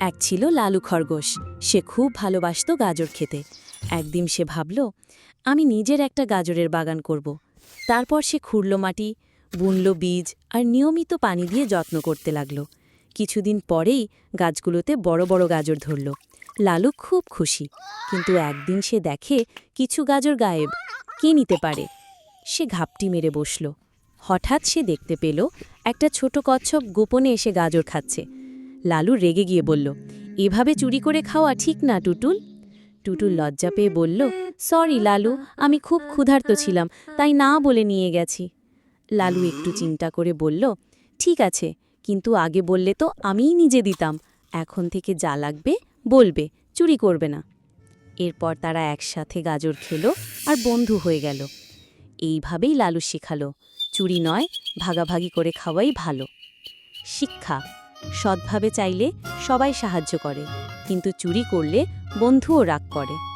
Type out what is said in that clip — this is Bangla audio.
এক ছিল লালু খরগোশ। সে খুব ভালোবাসত গাজর খেতে। একদিন সে ভাবল, আমি নিজের একটা গাজরের বাগান করব। তারপর সে খুঁড়ল মাটি, বুনল বীজ আর নিয়মিত পানি দিয়ে যত্ন করতে লাগল। কিছুদিন পরেই গাছগুলোতে বড় বড় গাজর ধরল। লালু খুব খুশি, কিন্তু একদিন সে দেখে কিছু গাজর গায়েব, কে নিতে পারে? সে ঘাপটি মেরে বসল। হঠাৎ সে দেখতে পেল, একটা ছোট কচ্ছপ গোপনে এসে গাজর খাচ্ছে। লালু রেগে গিয়ে বলল, এভাবে চুরি করে খাওয়া ঠিক না, টুটুল? টুটুল লজ্জা পেয়ে বলল, সরি লালু, আমি খুব ক্ষুধার্ত ছিলাম, তাই না বলে নিয়ে গেছি। লালু একটু চিন্তা করে বলল, ঠিক আছে, কিন্তু আগে বললে তো আমিই নিজে দিতাম, এখন থেকে যা লাগবে বলবে, চুরি করবে না। এরপর তারা একসাথে গাজর খেলো আর বন্ধু হয়ে গেল। এইভাবেই লালু শেখালো, চুরি নয়, ভাগাভাগি করে খাওয়াই ভালো। শিক্ষা সৎভাবে চাইলে সবাই সাহায্য করে কিন্তু চুরি করলে বন্ধুও রাগ করে।